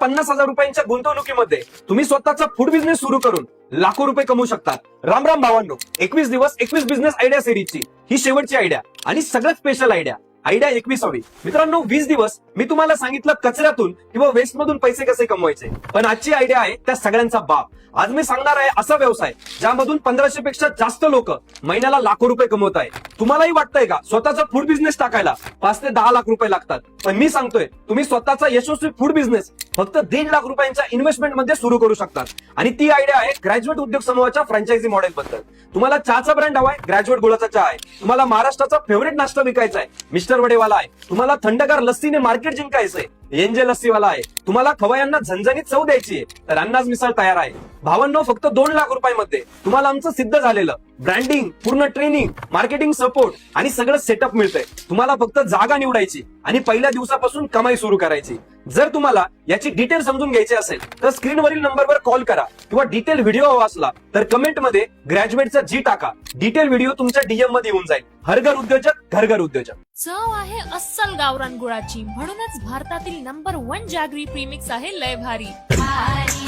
पन्नास हजार रुपयांच्या गुंतवणुकीमध्ये तुम्ही स्वतःचा फूड बिझनेस सुरू करून लाखो रुपये कमवू शकतात. राम राम भावांनो एकवीस दिवस एकवीस बिझनेस आयडिया सिरीजची ही शेवटची आयडिया आणि सगळ्यात स्पेशल आयडिया आयडिया एकविसावी. मित्रांनो वीस दिवस मी तुम्हाला सांगितलं कचऱ्यातून किंवा वेस्ट मधून पैसे कसे कमवायचे. पण आजची आयडिया आहे त्या सगळ्यांचा बाप. आज मी सांगणार आहे असा व्यवसाय ज्यामधून पंधराशे पेक्षा जास्त लोक महिन्याला लाखो रुपये कमवत आहे तुम्हालाही वाटतंय का? स्वतःचा फूड बिझनेस टाकायला पाच ते दहा लाख रुपये लागतात. पण मी सांगतोय तुम्ही स्वतःचा यशस्वी फूड बिझनेस फक्त दीड लाख रुपयांच्या इन्व्हेस्टमेंटमध्ये सुरू करू शकतात. आणि ती आयडिया आहे ग्रॅज्युएट उद्योग समूहाच्या फ्रँचायझी मॉडेल बद्दल. तुम्हाला चहाचा ब्रँड हवाय ग्रॅज्युएट गुळाचा चहा आहे. तुम्हाला महाराष्ट्राचा फेवरेट नाश्ता विकायचा आहे मिस्टर वडेवाला आहे. तुम्हाला थंडगार लस्सीने मार्केट जिंकायचंय एनजे लस्सीवाला आहे. तुम्हाला खवयांना झणझणीत चव द्यायची आहे तर अन्नाज मिसळ तयार आहे. भावांनो फक्त दोन लाख रुपयामध्ये तुम्हाला आमचं सिद्ध झालेलं. ब्रँडिंग पूर्ण ट्रेनिंग मार्केटिंग सपोर्ट आणि सगळं सेटअप मिळतंय. तुम्हाला फक्त जागा निवडायची आणि पहिल्या दिवसापासून कमाई सुरू करायची. जर तुम्हाला याची डिटेल समजून घ्यायची असेल तर स्क्रीनवरील नंबरवर कॉल करा किंवा डिटेल व्हिडिओ हवा असला तर कमेंटमध्ये ग्रॅज्युएटचा जी टाका. डिटेल व्हिडिओ तुमच्या डीएममध्ये येऊन जाईल. हरघर उद्योजक घरघर उद्योजक. चव आहे अस्सल गावरान गुळाची. म्हणूनच भारतातील नंबर वन जॅगरी प्रीमिक्स आहे लय भारी. भारी.